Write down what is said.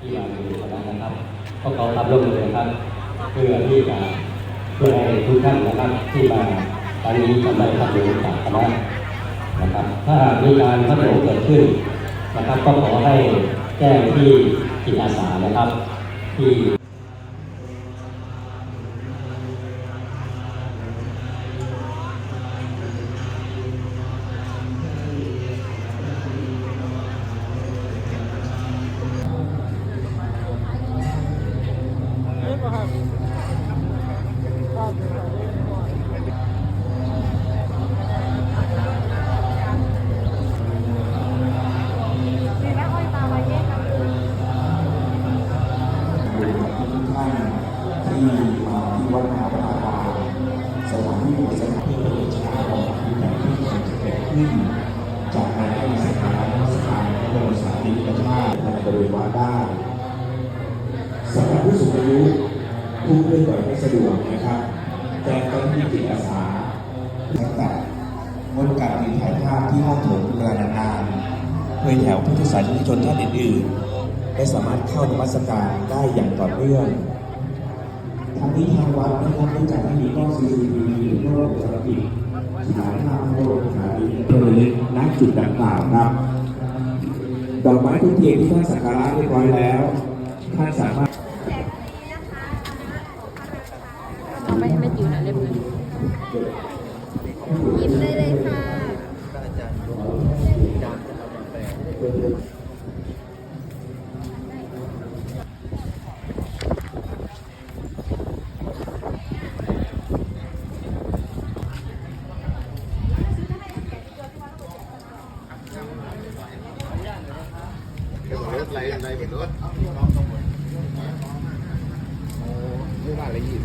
ที่มาอยู่ในคณะนะครับก็ขอทำร่วมมือนะครับ เพื่อที่จะเพื่อให้ทุกท่านนะครับที่มาตอนนี้ทำได้พัฒนาจากคณะนะครับ ถ้าหากมีการพัฒนาเกิดขึ้นนะครับ ก็ขอให้แจ้งที่จิตอาสานะครับ ที่ ที่มาที่วัดมหาประภาสถานที่ประสถานที่ประดิษฐานของที่แต่ที่จะเกิดขึ้น จากการได้มาสักการะนมัสการพระบรมสารีริกธาตุในบริเวณวัดได้สำหรับผู้สูงอายุผู้เคลื่อนไหวไม่สะดวกนะครับแจ้งเจ้าหน้าที่จิตอาสาตั้งแต่งดการยืนถ่ายภาพที่ห้องโถงเป็นเวลานานๆเพื่อแถวพุทธศาสนิกชนท่านอื่นๆได้สามารถเข้านมัสการได้อย่างต่อเนื่อง นี้ทางวัดนะครับได้จัดให้มีกล้อง C C D หรือกล้องวงจรปิดถ่ายภาพโลกถ่ายเพื่อระลึกจุดดังกล่าวครับ ดอกไม้ทุกเทียนที่ท่านสักการะเรียบร้อยแล้ว ท่านสามารถเอาไปให้แม่จิ๋วน่อยเล่มนึงยิ้มได้เลยค่ะ ถไหลไหลบนรถไม่ว่าอะไรยี่